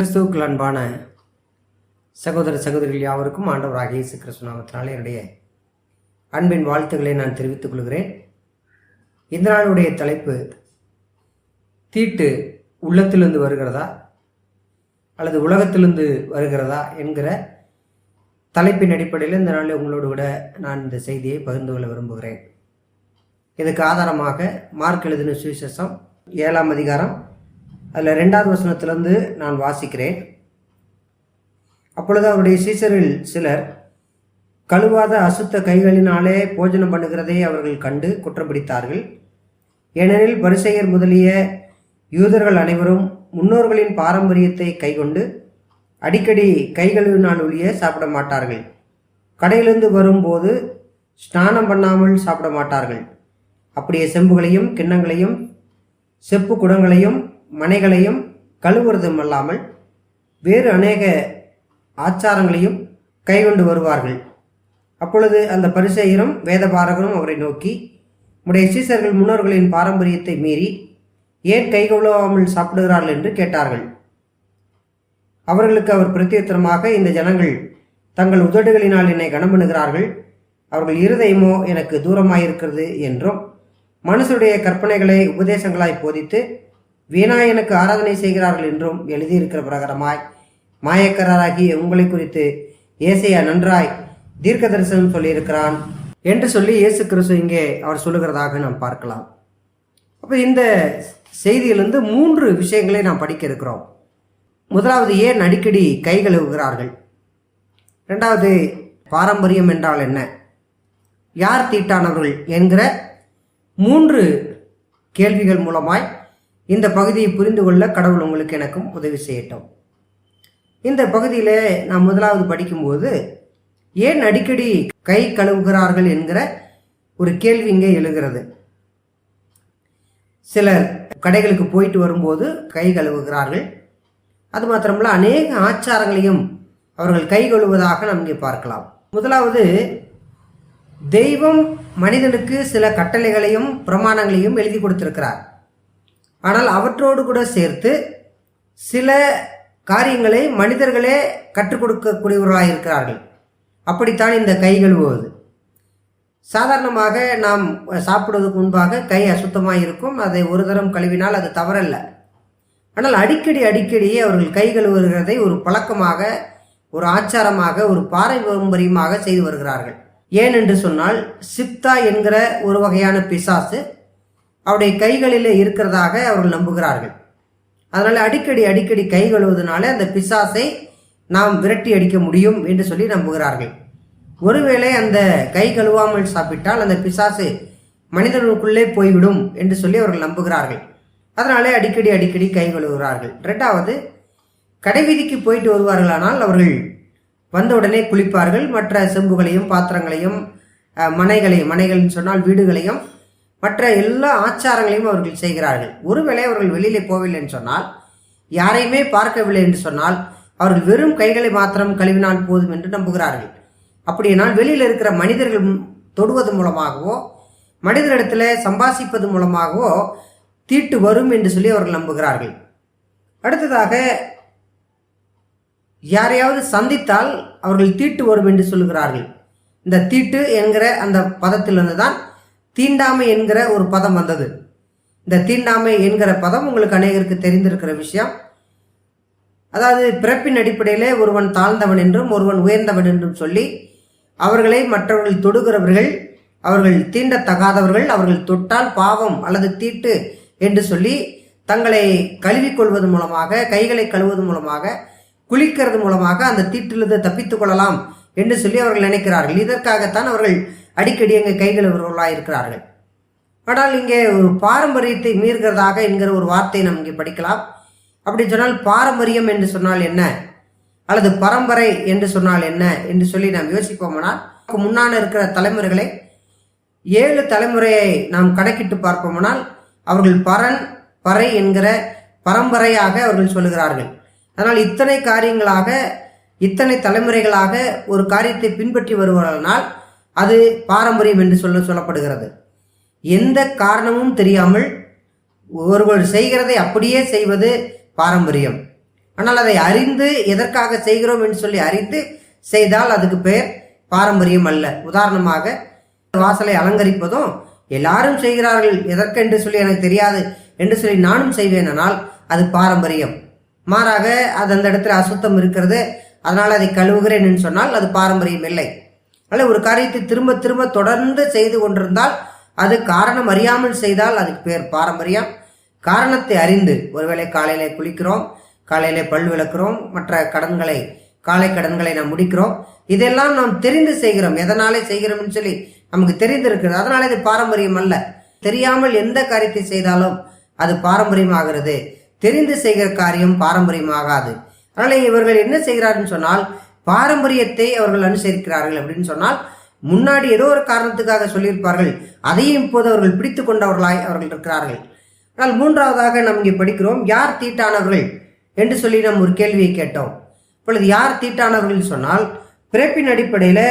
கிறிஸ்துவுக்குள் அன்பான சகோதர சகோதரிகள் யாவருக்கும் ஆண்டவராக இயேசு கிறிஸ்து நாமத்தினாலே என்னுடைய அன்பின் வாழ்த்துக்களை நான் தெரிவித்துக் கொள்கிறேன். இந்த நாளுடைய தலைப்பு தீட்டு உள்ளத்திலிருந்து வருகிறதா அல்லது உலகத்திலிருந்து வருகிறதா என்கிற தலைப்பின் அடிப்படையில் இந்த நாளில் உங்களோடு விட நான் இந்த செய்தியை பகிர்ந்து கொள்ள விரும்புகிறேன். இதுக்கு ஆதாரமாக மார்க் எழுதின சுவிசேஷம் ஏழாம் அதிகாரம் அதில் ரெண்டாவது வசனத்திலிருந்து நான் வாசிக்கிறேன். அப்பொழுது அவருடைய சீசரில் சிலர் கழுவாத அசுத்த கைகளினாலே போஜனம் பண்ணுகிறதை அவர்கள் கண்டு குற்றம் பிடித்தார்கள் ஏனெனில் பரிசெயர் முதலிய யூதர்கள் அனைவரும் முன்னோர்களின் பாரம்பரியத்தை கைக்கொண்டு அடிக்கடி கைகளினால் ஒழிய சாப்பிட மாட்டார்கள். கடையிலிருந்து வரும்போது ஸ்நானம் பண்ணாமல் சாப்பிட மாட்டார்கள். அப்படியே செம்புகளையும் கிண்ணங்களையும் செப்பு குடங்களையும் மனைகளையும் கழுவுறதும் அல்லாமல் வேறு அநேக ஆச்சாரங்களையும் கைகொண்டு வருவார்கள். அப்பொழுது அந்த பரிசெயரும் வேதபாரகரும் அவரை நோக்கி உடைய சீசர்கள் முன்னோர்களின் பாரம்பரியத்தை மீறி ஏன் கைகொள்ளாமல் சாப்பிடுகிறார்கள்? என்று கேட்டார்கள். அவர்களுக்கு அவர் பிரத்யுத்தரமாக இந்த ஜனங்கள் தங்கள் உதடுகளினால் என்னை கனம்பண்ணுகிறார்கள் அவர்கள் இருதயமோ எனக்கு தூரமாயிருக்கிறது என்றும் மனுஷருடைய கற்பனைகளை உபதேசங்களாய் போதித்து வீணாயனுக்கு ஆராதனை செய்கிறார்கள் என்றும் எழுதியிருக்கிற பிரகாரமாய் மாயக்கராராகி உங்களை குறித்து ஏசையா நன்றாய் தீர்க்க தரிசனம் சொல்லியிருக்கிறான் என்று சொல்லி இயேசு கிறிஸ்து இங்கே அவர் சொல்லுகிறதாக நாம் பார்க்கலாம். அப்போ இந்த செய்தியிலிருந்து மூன்று விஷயங்களை நாம் படிக்க இருக்கிறோம். முதலாவது ஏன் அடிக்கடி கை கழுவுகிறார்கள்? ரெண்டாவது பாரம்பரியம் என்றால் என்ன? யார் தீட்டானவர்கள் என்கிற மூன்று கேள்விகள் மூலமாய் இந்த பகுதியை புரிந்து கொள்ள கடவுள் உங்களுக்கு எனக்கும் உதவி செய்யட்டும். இந்த பகுதியில் நான் முதலாவது படிக்கும்போது ஏன் அடிக்கடி கை கழுவுகிறார்கள் என்கிற ஒரு கேள்வி இங்கே எழுகிறது. சிலர் கடைகளுக்கு போயிட்டு வரும்போது கை கழுவுகிறார்கள். அது மாத்திரமல்ல அநேக ஆச்சாரங்களையும் அவர்கள் கை கழுவுவதாக நாம் இங்கே பார்க்கலாம். முதலாவது தெய்வம் மனிதனுக்கு சில கட்டளைகளையும் பிரமாணங்களையும் எழுதி கொடுத்திருக்கிறார். ஆனால் அவற்றோடு கூட சேர்த்து சில காரியங்களை மனிதர்களே கற்றுக் கொடுக்கக்கூடியவர்களாக இருக்கிறார்கள் அப்படித்தான் இந்த கை கழுவுவது. சாதாரணமாக நாம் சாப்பிடுவதற்கு முன்பாக கை அசுத்தமாக இருக்கும் அதை ஒரு தரம் கழுவினால் அது தவறல்ல. ஆனால் அடிக்கடி அடிக்கடி அவர்கள் கை கழுவுகிறதை ஒரு பழக்கமாக ஒரு ஆச்சாரமாக ஒரு பாரம்பரியமாக செய்து வருகிறார்கள். ஏனென்று சொன்னால் சிப்தா என்கிற ஒரு வகையான பிசாசு அவருடைய கைகளில் இருக்கிறதாக அவர்கள் நம்புகிறார்கள். அதனால் அடிக்கடி அடிக்கடி கை கழுவுவதனால அந்த பிசாசை நாம் விரட்டி அடிக்க முடியும் என்று சொல்லி நம்புகிறார்கள். ஒருவேளை அந்த கை கழுவாமல் சாப்பிட்டால் அந்த பிசாசு மனிதர்களுக்குள்ளே போய்விடும் என்று சொல்லி அவர்கள் நம்புகிறார்கள். அதனாலே அடிக்கடி அடிக்கடி கை கழுவுகிறார்கள். ரெண்டாவது கடைவீதிக்கு போயிட்டு வருவார்களானால் அவர்கள் வந்தவுடனே குளிப்பார்கள். மற்ற செம்புகளையும் பாத்திரங்களையும் மனைகளையும் மனைகள்னு சொன்னால் வீடுகளையும் மற்ற எல்லா ஆச்சாரங்களையும் அவர்கள் செய்கிறார்கள். ஒருவேளை அவர்கள் வெளியிலே போகவில்லை சொன்னால் யாரையுமே பார்க்கவில்லை என்று சொன்னால் அவர்கள் வெறும் கைகளை மாத்திரம் கழுவினால் போதும் என்று நம்புகிறார்கள். அப்படியானால் வெளியில் இருக்கிற மனிதர்கள் தொடுவது மூலமாகவோ மனிதரிடத்தில் சம்பாசிப்பது மூலமாகவோ தீட்டு வரும் என்று சொல்லி அவர்கள் நம்புகிறார்கள். அடுத்ததாக யாரையாவது சந்தித்தால் அவர்கள் தீட்டு வரும் என்று சொல்லுகிறார்கள். இந்த தீட்டு என்கிற அந்த பதத்திலிருந்து தான் தீண்டாமை என்கிற ஒரு பதம் வந்தது. இந்த தீண்டாமை என்கிற பதம் உங்களுக்கு அநேகருக்கு தெரிந்திருக்கிற விஷயம். அதாவது பிறப்பின் அடிப்படையிலே ஒருவன் தாழ்ந்தவன் என்றும் ஒருவன் உயர்ந்தவன் என்றும் சொல்லி அவர்களை மற்றவர்கள் தொடுகிறவர்கள் அவர்கள் தீண்டத்தகாதவர்கள் அவர்கள் தொட்டால் பாவம் அல்லது தீட்டு என்று சொல்லி தங்களை கழுவிக்கொள்வது மூலமாக கைகளை கழுவுவது மூலமாக குளிக்கிறது மூலமாக அந்த தீட்டிலிருந்து தப்பித்துக் கொள்ளலாம் என்று சொல்லி அவர்கள் நினைக்கிறார்கள். இதற்காகத்தான் அவர்கள் அடிக்கடி எங்கள் கைகள் இருக்கிறார்கள். ஆனால் இங்கே ஒரு பாரம்பரியத்தை மீறுகிறதாக என்கிற ஒரு வார்த்தையை நாம் இங்கே படிக்கலாம். அப்படி சொன்னால் பாரம்பரியம் என்று சொன்னால் என்ன? அல்லது பரம்பரை என்று சொன்னால் என்ன? என்று சொல்லி நாம் யோசிப்போமானால் முன்னான இருக்கிற தலைமுறைகளை ஏழு தலைமுறையை நாம் கணக்கிட்டு பார்ப்போமானால் அவர்கள் பரன் பறை என்கிற பரம்பரையாக அவர்கள் சொல்லுகிறார்கள். அதனால் இத்தனை காரியங்களாக இத்தனை தலைமுறைகளாக ஒரு காரியத்தை பின்பற்றி வருவதனால் அது பாரம்பரியம் என்று சொல்ல சொல்லப்படுகிறது. எந்த காரணமும் தெரியாமல் ஒருவர் செய்கிறதை அப்படியே செய்வது பாரம்பரியம். ஆனால் அதை அறிந்து எதற்காக செய்கிறோம் என்று சொல்லி அறிந்து செய்தால் அதுக்கு பெயர் பாரம்பரியம் அல்ல. உதாரணமாக வாசலை அலங்கரிப்பதும் எல்லாரும் செய்கிறார்கள் எதற்கென்று சொல்லி எனக்கு தெரியாது என்று சொல்லி நானும் செய்வேனால் அது பாரம்பரியம். மாறாக அது அந்த இடத்துல அசுத்தம் இருக்கிறது அதனால் அதை கழுவுகிறேன் என்று சொன்னால் அது பாரம்பரியம் இல்லை. அல்ல ஒரு காரியத்தை திரும்ப திரும்ப தொடர்ந்து செய்து கொண்டிருந்தால் அது காரணம் அறியாமல் செய்தால் அதுக்கு பேர் பாரம்பரியம். காரணத்தை அறிந்து ஒருவேளை காலையில குளிக்கிறோம் காலையில பல் விளக்குறோம் மற்ற கடன்களை காலை கடன்களை நாம் முடிக்கிறோம் இதெல்லாம் நாம் தெரிந்து செய்கிறோம். எதனாலே செய்கிறோம்னு சொல்லி நமக்கு தெரிந்திருக்கிறது. அதனால இது பாரம்பரியம் அல்ல. தெரியாமல் எந்த காரியத்தை செய்தாலும் அது பாரம்பரியமாகிறது. தெரிந்து செய்கிற காரியம் பாரம்பரியமாகாது. அதனால இவர்கள் என்ன செய்கிறார்கள் சொன்னால் பாரம்பரியத்தை அவர்கள் அனுசரிக்கிறார்கள் அப்படின்னு சொன்னால் முன்னாடி ஏதோ ஒரு காரணத்துக்காக சொல்லியிருப்பார்கள். அதையும் இப்போது அவர்கள் பிடித்து கொண்டவர்களாய் அவர்கள் இருக்கிறார்கள். ஆனால் மூன்றாவதாக நாம் இங்கே படிக்கிறோம் யார் தீட்டானவர்கள் என்று சொல்லி நாம் ஒரு கேள்வியை கேட்டோம். இப்பொழுது யார் தீட்டானவர்கள் சொன்னால் பிறப்பின் அடிப்படையில்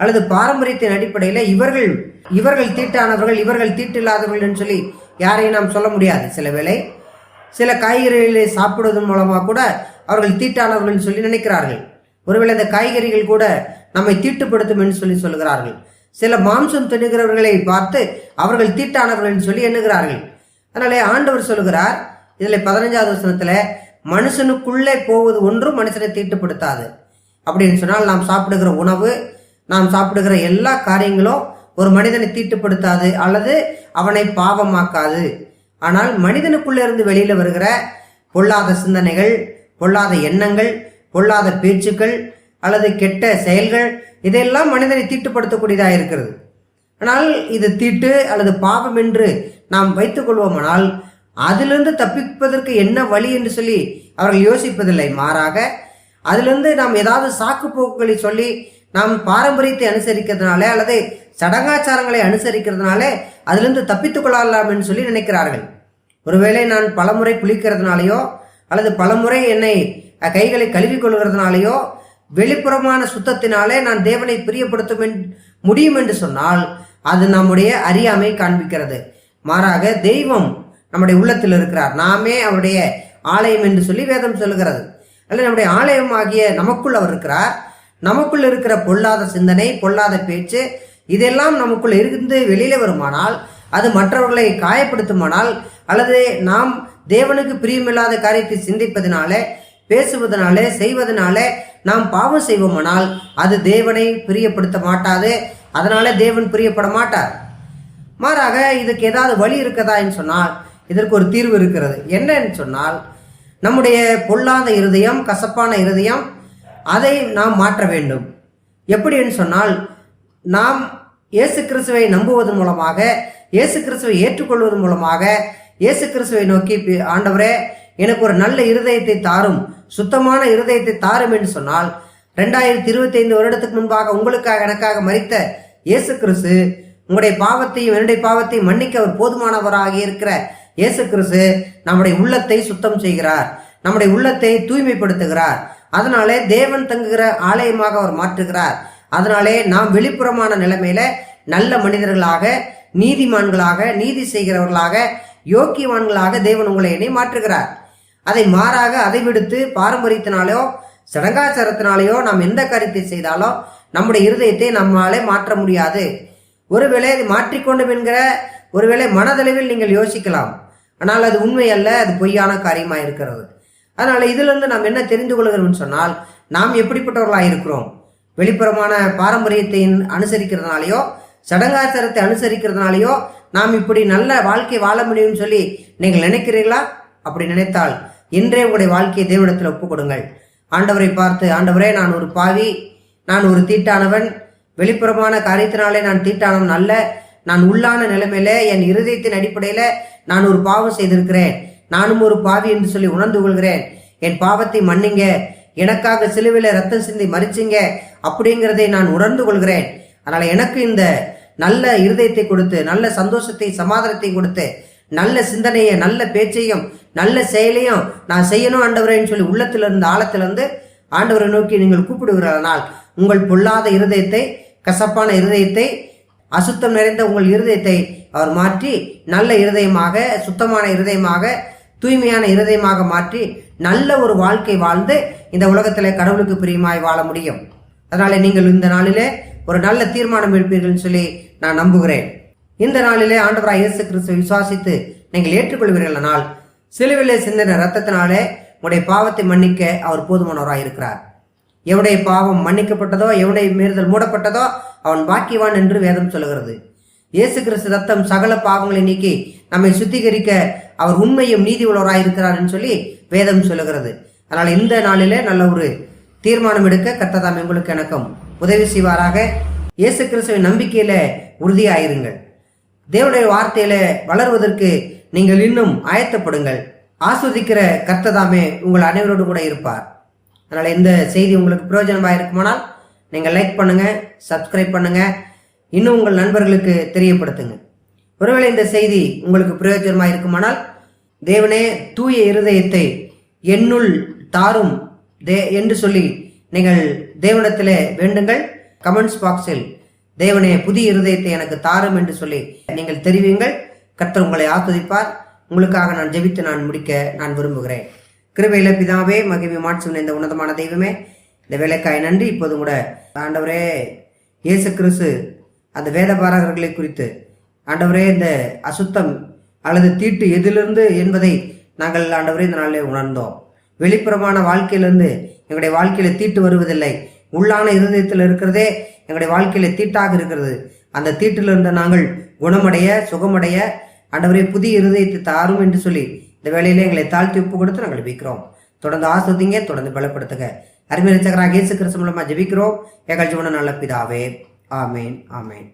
அல்லது பாரம்பரியத்தின் அடிப்படையில் இவர்கள் இவர்கள் தீட்டானவர்கள் இவர்கள் தீட்டில்லாதவர்கள் என்று சொல்லி யாரையும் நாம் சொல்ல முடியாது. சில வேளை சில காய்கறிகளை சாப்பிடுவதன் மூலமாக கூட அவர்கள் தீட்டானவர்கள் சொல்லி நினைக்கிறார்கள். ஒருவேளை இந்த காய்கறிகள் கூட நம்மை தீட்டுப்படுத்தும் என்று சொல்லி சொல்கிறார்கள் சில மாம்சம் தின்னுகிறவர்களை பார்த்து அவர்கள் தீட்டானவர்கள் சொல்லி எண்ணுகிறார்கள். அதனாலே ஆண்டவர் சொல்லுகிறார் இதில் பதினஞ்சாவது வசனத்தில் மனுஷனுக்குள்ளே போவது ஒன்றும் மனுஷனை தீட்டுப்படுத்தாது. அப்படின்னு சொன்னால் நாம் சாப்பிடுகிற உணவு நாம் சாப்பிடுகிற எல்லா காரியங்களும் ஒரு மனிதனை தீட்டுப்படுத்தாது அல்லது அவனை பாவமாக்காது. ஆனால் மனிதனுக்குள்ளே இருந்து வெளியில் வருகிற பொல்லாத சிந்தனைகள் பொல்லாத எண்ணங்கள் பொல்லாத பேச்சுக்கள் அல்லது கெட்ட செயல்கள் இதெல்லாம் மனிதனை தீட்டுப்படுத்தக்கூடியதாக இருக்கிறது. ஆனால் இது தீட்டு அல்லது பாவம் என்று நாம் வைத்துக் கொள்வோமானால் அதிலிருந்து தப்பிப்பதற்கு என்ன வழி என்று சொல்லி அவர்கள் யோசிப்பதில்லை. மாறாக அதிலிருந்து நாம் ஏதாவது சாக்கு போக்குகளை சொல்லி நாம் பாரம்பரியத்தை அனுசரிக்கிறதுனால அல்லது சடங்காச்சாரங்களை அனுசரிக்கிறதுனாலே அதிலிருந்து தப்பித்துக் கொள்ளலாம் என்று சொல்லி நினைக்கிறார்கள். ஒருவேளை நான் பலமுறை குளிக்கிறதுனாலையோ அல்லது பலமுறை என்னை கைகளை கழுவி கொள்கிறதுனாலேயோ வெளிப்புறமான சுத்தத்தினாலே நான் தேவனை பிரியப்படுத்தும் முடியும் என்று சொன்னால் அது நம்முடைய அறியாமை காண்பிக்கிறது. மாறாக தெய்வம் நம்முடைய உள்ளத்தில் இருக்கிறார். நாமே அவருடைய ஆலயம் என்று சொல்லி வேதம் சொல்லுகிறது. அல்ல நம்முடைய ஆலயம் ஆகிய நமக்குள் அவர் இருக்கிறார். நமக்குள் இருக்கிற பொல்லாத சிந்தனை பொல்லாத பேச்சு இதெல்லாம் நமக்குள் இருந்து வெளியில வருமானால் அது மற்றவர்களை காயப்படுத்துமானால் அல்லது நாம் தேவனுக்கு பிரியமில்லாத காரியத்தை சிந்திப்பதனாலே பேசுவதனாலே செய்வதனாலே நாம் பாவம் செய்வோமானால் அது தேவனை பிரியப்படுத்த மாட்டாது. அதனால தேவன் பிரியப்பட மாட்டார். மாறாக இதுக்கு ஏதாவது வழி இருக்கதான்னு சொன்னால் இதற்கு ஒரு தீர்வு இருக்கிறது. என்னன்னு சொன்னால் நம்முடைய பொல்லாத இருதயம் கசப்பான இருதயம் அதை நாம் மாற்ற வேண்டும். எப்படின்னு சொன்னால் நாம் இயேசு கிறிஸ்துவை நம்புவதன் மூலமாக இயேசு கிறிஸ்துவை ஏற்றுக்கொள்வதன் மூலமாக இயேசு கிறிஸ்துவை நோக்கி ஆண்டவரே எனக்கு ஒரு நல்ல இருதயத்தை தாரும். சுத்தமான இருதயத்தை தாரும் என்று சொன்னால் ரெண்டாயிரத்தி இருபத்தி ஐந்து வருடத்துக்கு முன்பாக உங்களுக்காக எனக்காக மறித்த இயேசு கிறிஸ்து உங்களுடைய பாவத்தையும் என்னுடைய பாவத்தையும் மன்னிக்க அவர் போதுமானவராக இருக்கிற இயேசு கிறிஸ்து நம்முடைய உள்ளத்தை சுத்தம் செய்கிறார். நம்முடைய உள்ளத்தை தூய்மைப்படுத்துகிறார். அதனாலே தேவன் தங்குகிற ஆலயமாக அவர் மாற்றுகிறார். அதனாலே நாம் வெளிப்புறமான நிலைமையில நல்ல மனிதர்களாக நீதிமான்களாக நீதி செய்கிறவர்களாக யோக்கியவான்களாக தேவன் உங்களை என்னை மாற்றுகிறார். அதை மாறாக அதை விடுத்து பாரம்பரியத்தினாலேயோ சடங்காச்சாரத்தினாலேயோ நாம் எந்த காரியத்தை செய்தாலும் நம்முடைய இருதயத்தை நம்மாலே மாற்ற முடியாது. ஒருவேளை அது மாற்றிக்கொண்டும் என்கிற ஒருவேளை மனதளவில் நீங்கள் யோசிக்கலாம். ஆனால் அது உண்மை அல்ல அது பொய்யான காரியமாக இருக்கிறது. அதனால் இதிலிருந்து நாம் என்ன தெரிந்து கொள்கிறோம்னு சொன்னால் நாம் எப்படிப்பட்டவர்களாக இருக்கிறோம்? வெளிப்புறமான பாரம்பரியத்தை அனுசரிக்கிறதுனாலையோ சடங்காச்சாரத்தை அனுசரிக்கிறதுனாலையோ நாம் இப்படி நல்ல வாழ்க்கை வாழ முடியும்னு சொல்லி நீங்கள் நினைக்கிறீர்களா? அப்படி நினைத்தால் இன்றே உங்களுடைய வாழ்க்கையை தேவனிடத்தில் ஒப்பு கொடுங்கள் ஆண்டவரை பார்த்து ஆண்டவரே நான் ஒரு பாவி நான் ஒரு தீட்டானவன். வெளிப்புறமான காரியத்தினாலே நான் தீட்டானவன் அல்ல. நான் உள்ளான நிலைமையில என் இருதயத்தின் அடிப்படையில நான் ஒரு பாவம் செய்திருக்கிறேன். நானும் ஒரு பாவி என்று சொல்லி உணர்ந்து கொள்கிறேன். என் பாவத்தை மன்னிங்க. எனக்காக சிலுவையில் ரத்தம் சிந்தி மறிச்சிங்க அப்படிங்கிறதை நான் உணர்ந்து கொள்கிறேன். அதனால எனக்கு இந்த நல்ல இருதயத்தை கொடுத்து நல்ல சந்தோஷத்தை சமாதானத்தை கொடுத்து நல்ல சிந்தனையை நல்ல பேச்சையும் நல்ல செயலையும் நான் செய்யணும் ஆண்டவரேன்னு சொல்லி உள்ளத்திலிருந்து ஆழத்திலிருந்து ஆண்டவரை நோக்கி நீங்கள் கூப்பிடுகிறதனால் உங்கள் பொல்லாத இருதயத்தை கசப்பான இருதயத்தை அசுத்தம் நிறைந்த உங்கள் இருதயத்தை அவர் மாற்றி நல்ல இருதயமாக சுத்தமான இருதயமாக தூய்மையான இருதயமாக மாற்றி நல்ல ஒரு வாழ்க்கை வாழ்ந்து இந்த உலகத்தில் கடவுளுக்கு பிரியமாய் வாழ முடியும். அதனால் நீங்கள் இந்த நாளிலே ஒரு நல்ல தீர்மானம் எடுப்பீர்கள் சொல்லி நான் நம்புகிறேன். இந்த நாளிலே ஆண்டவராய் இயேசு கிறிஸ்துவை விசுவாசித்து நீங்கள் ஏற்றுக்கொள்வீர்களானால் சிலுவிலே சிந்தின ரத்தத்தினாலே உடைய பாவத்தை மன்னிக்க அவர் போதுமானவராக இருக்கிறார். எவனுடைய பாவம் மன்னிக்கப்பட்டதோ எவனுடைய மீறுதல் மூடப்பட்டதோ அவன் பாக்கியவான் என்று வேதம் சொல்லுகிறது. இயேசு கிறிஸ்து ரத்தம் சகல பாவங்களை நீக்கி நம்மை சுத்திகரிக்க அவர் உண்மையும் நீதி உள்ளவராக இருக்கிறார்னு சொல்லி வேதம் சொல்லுகிறது. அதனால் இந்த நாளிலே நல்ல ஒரு தீர்மானம் எடுக்க கத்ததாம் எங்களுக்கு எனக்கும் உதவி செய்வாராக. இயேசு கிறிஸ்துவின் நம்பிக்கையில உறுதியாயிருங்கள். தேவனுடைய வார்த்தையில வளர்வதற்கு நீங்கள் இன்னும் ஆயத்தப்படுங்கள். ஆஸ்வதிக்கிற கர்த்ததாமே உங்கள் அனைவரோடு கூட இருப்பார். அதனால் இந்த செய்தி உங்களுக்கு பிரயோஜனமாக இருக்குமானால் நீங்கள் லைக் பண்ணுங்க சப்ஸ்கிரைப் பண்ணுங்க. இன்னும் உங்கள் நண்பர்களுக்கு தெரியப்படுத்துங்க. ஒருவேளை இந்த செய்தி உங்களுக்கு பிரயோஜனமாக இருக்குமானால் தேவனே தூய இருதயத்தை என்னுள் தாரும் தே என்று சொல்லி நீங்கள் தேவனத்தில் வேண்டுங்கள். கமெண்ட்ஸ் பாக்ஸில் தேவனே புதிய இருதயத்தை எனக்கு தாரும் என்று சொல்லி நீங்கள் தெரிவிங்கள் கர்த்தர் உங்களை ஆஸ்வதிப்பார் உங்களுக்காக நான் ஜெபித்து நான் முடிக்க நான் விரும்புகிறேன். கிருபையில பிதாவே மகிமை மாட்சியும் இந்த உன்னதமான தெய்வமே இந்த வேலைக்காய் நன்றி. இப்போது கூட ஆண்டவரே இயேசு கிறிஸ்து அந்த வேதபாரகர்களை குறித்து ஆண்டவரே இந்த அசுத்தம் அல்லது தீட்டு எதிலிருந்து என்பதை நாங்கள் ஆண்டவரே இந்த நாளில் உணர்ந்தோம். வெளிப்புறமான வாழ்க்கையிலிருந்து எங்களுடைய வாழ்க்கையில தீட்டு வருவதில்லை. உள்ளான இருதயத்தில் இருக்கிறதே எங்களுடைய வாழ்க்கையில தீட்டாக இருக்கிறது. அந்த தீட்டிலிருந்து நாங்கள் குணமடைய சுகமடைய ஆண்டவரே புதிய இருதயத்தை தாரும் என்று சொல்லி இந்த வேலையில எங்களை தாழ்த்தி ஒப்பு கொடுத்து நாங்கள் ஜெபிக்கிறோம். தொடர்ந்து ஆஸ்வதிங்க தொடர்ந்து பலப்படுத்துங்க. அருமை ரச்சகராக இயேசு கிறிஸ்து மூலமா ஜபிக்கிறோம். எங்கள் ஜீவன நல்ல பிதாவே. ஆமேன் ஆமேன்.